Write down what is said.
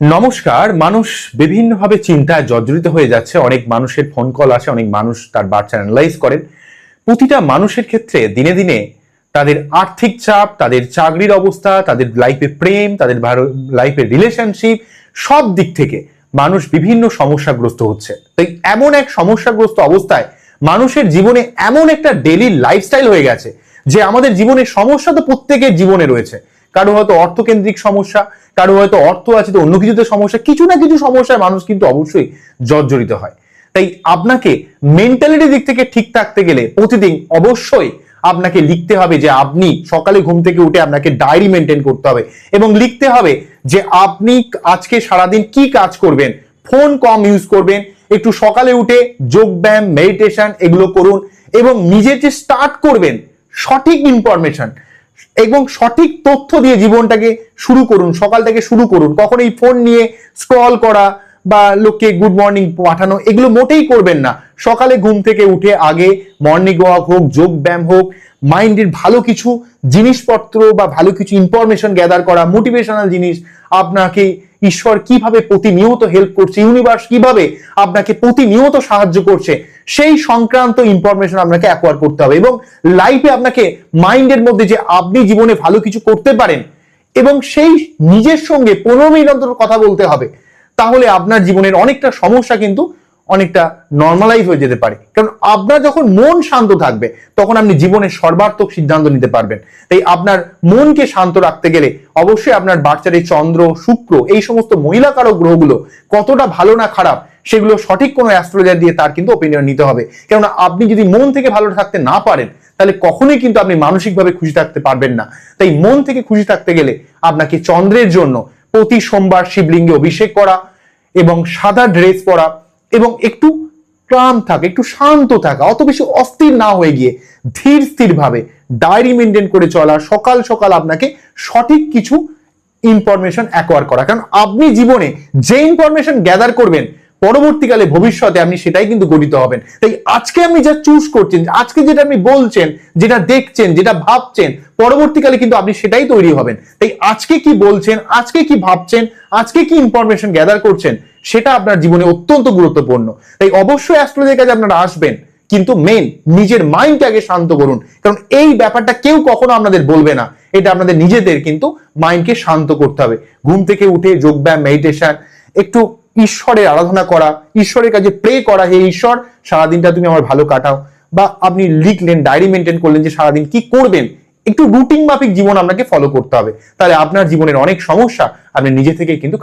নমস্কার। মানুষ বিভিন্নভাবে চিন্তায় জর্জরিত হয়ে যাচ্ছে। অনেক মানুষের ফোন কল আসে, অনেক মানুষ তার বার্তা অ্যানালাইজ করেন। প্রতিটা মানুষের ক্ষেত্রে দিনে দিনে তাদের আর্থিক চাপ, তাদের চাকরির অবস্থা, তাদের লাইফে প্রেম, তাদের লাইফের রিলেশনশিপ সব দিক থেকে মানুষ বিভিন্ন সমস্যাগ্রস্ত হচ্ছে। তাই এমন এক সমস্যাগ্রস্ত অবস্থায় মানুষের জীবনে এমন একটা ডেলি লাইফস্টাইল হয়ে গেছে যে আমাদের জীবনের সমস্যা তো প্রত্যেকের জীবনে রয়েছে। কারও হয়তো অর্থকেন্দ্রিক সমস্যা, কারও হয়তো অর্থ আছে তো অন্য কিছুতে সমস্যা, কিছু না কিছু সমস্যায় মানুষ কিন্তু অবশ্যই জর্জরিত হয়। তাই আপনাকে মেন্টালিটি দিক থেকে ঠিক থাকতে গেলে প্রতিদিন অবশ্যই আপনাকে লিখতে হবে যে আপনি সকালে ঘুম থেকে উঠে আপনাকে ডায়েরি মেনটেন করতে হবে এবং লিখতে হবে যে আপনি আজকে সারাদিন কি কাজ করবেন ফোন কম ইউজ করবেন, একটু সকালে উঠে যোগ ব্যায়াম মেডিটেশন এগুলো করুন এবং নিজে যে স্টার্ট করবেন সঠিক ইনফরমেশন এবং সঠিক তথ্য দিয়ে জীবনটাকে শুরু করুন, সকাল থেকে শুরু করুন। কখন এই ফোন নিয়ে স্ক্রল করা বা লোককে গুড মর্নিং পাঠানো, এগুলো মোটেই করবেন না। সকালে ঘুম থেকে উঠে আগে মর্নিং ওয়াক হোক, যোগ ব্যায়াম হোক মাইন্ডের ভালো কিছু জিনিসপত্র বা ভালো কিছু ইনফরমেশন গ্যাদার করা মোটিভেশনাল জিনিস আপনাকে ঈশ্বর কীভাবে প্রতিনিয়ত হেল্প করছে ইউনিভার্স কীভাবে আপনাকে প্রতিনিয়ত সাহায্য করছে, সেই সংক্রান্ত ইনফরমেশন আপনাকে অ্যাকোয়ার করতে হবে এবং লাইফে আপনাকে মাইন্ডের মধ্যে যে আপনি জীবনে ভালো কিছু করতে পারেন এবং সেই নিজের সঙ্গে পনেরো মিনিট অন্তর কথা বলতে হবে, তাহলে আপনার জীবনের অনেকটা সমস্যা কিন্তু অনেকটা নর্মালাইজ হয়ে যেতে পারে। কারণ আপনার যখন মন শান্ত থাকবে, তখন আপনি জীবনের সর্বাত্মক সিদ্ধান্ত নিতে পারবেন। তাই আপনার মনকে শান্ত রাখতে গেলে অবশ্যই আপনার বাচ্চার এই চন্দ্র, শুক্র এই সমস্ত মহিলা মহিলাকারক গ্রহগুলো কতটা ভালো না খারাপ, সেগুলো সঠিক কোনো অ্যাস্ট্রোলজার দিয়ে তার কিন্তু ওপিনিয়ন নিতে হবে। কেননা আপনি যদি মন থেকে ভালো থাকতে না পারেন, তাহলে কখনোই কিন্তু আপনি মানসিকভাবে খুশি থাকতে পারবেন না। তাই মন থেকে খুশি থাকতে গেলে আপনাকে চন্দ্রের জন্য প্রতি সোমবার শিবলিঙ্গে অভিষেক করা এবং সাদা ড্রেস পরা এবং একটু ক্লাম থাকা, একটু শান্ত থাকা, অত বেশি অস্থির না হয়ে গিয়ে ধীর স্থির ভাবে ডায়েরি মেনটেন করে চলা, সকাল সকাল আপনাকে সঠিক কিছু ইনফরমেশন অ্যাকোয়ার করা। কারণ আপনি জীবনে যে ইনফরমেশন গ্যাদার করবেন পরবর্তীকালে ভবিষ্যতে আপনি সেটাই কিন্তু গঠিত হবেন। তাই আজকে আপনি যা চুজ করছেন, আজকে যেটা আপনি বলছেন, যেটা দেখছেন, যেটা ভাবছেন, পরবর্তীকালে কিন্তু আপনি সেটাই তৈরি হবেন। তাই আজকে কি বলছেন, আজকে কি ভাবছেন, আজকে কি ইনফরমেশন গ্যাদার করছেন, সেটা আপনার জীবনে অত্যন্ত গুরুত্বপূর্ণ। তাই অবশ্যই অ্যাস্ট্রোলজির কাছে আপনারা আসবেন, কিন্তু মেন নিজের মাইন্ডকে আগে শান্ত করুন। কারণ এই ব্যাপারটা কেউ কখনো আপনাদের বলবে না। এটা আপনাদের নিজেদের কিন্তু মাইন্ডকে শান্ত করতে হবে। ঘুম থেকে উঠে যোগব্যায়াম মেডিটেশন একটু ঈশ্বরের আরাধনা করা, ঈশ্বরের কাছে প্রে করা, হে ঈশ্বর, সারাদিনটা তুমি আমার ভালো কাটাও। বা আপনি লিখলেন ডায়েরি মেনটেন করলেন যে সারাদিন কি করবেন? একটু রুটিন মাফিক জীবন আপনাকে ফলো করতে হবে। তাহলে আপনার জীবনের অনেক সমস্যা আপনি নিজে থেকে কিন্তু